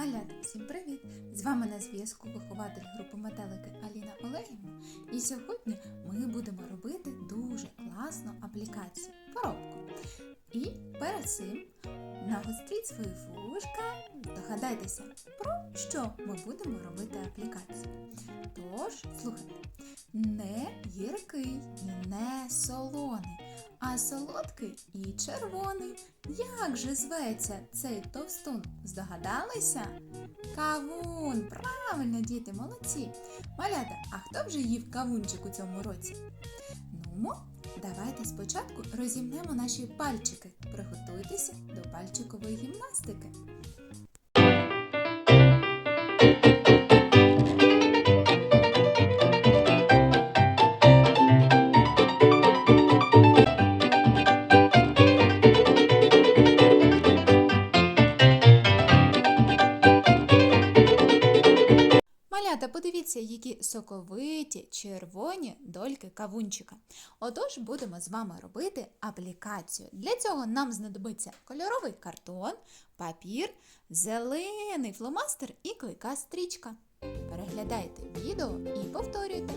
Малята, всім привіт! З вами на зв'язку вихователь групи метелики Аліна Олегівна. І сьогодні ми будемо робити дуже класну аплікацію коробку. І перед цим навостріть свої вушка, догадайтеся, про що ми будемо робити аплікацію. Тож, слухайте, не а солодкий і червоний. Як же зветься цей товстун? Здогадалися? Кавун! Правильно, діти, молодці! Малята, а хто вже їв кавунчик у цьому році? Ну, давайте спочатку розімнемо наші пальчики. Приготуйтеся до пальчикової гімнастики. Малята, подивіться, які соковиті червоні дольки кавунчика. Отож, будемо з вами робити аплікацію. Для цього нам знадобиться кольоровий картон, папір, зелений фломастер і клейка стрічка. Переглядайте відео і повторюйте.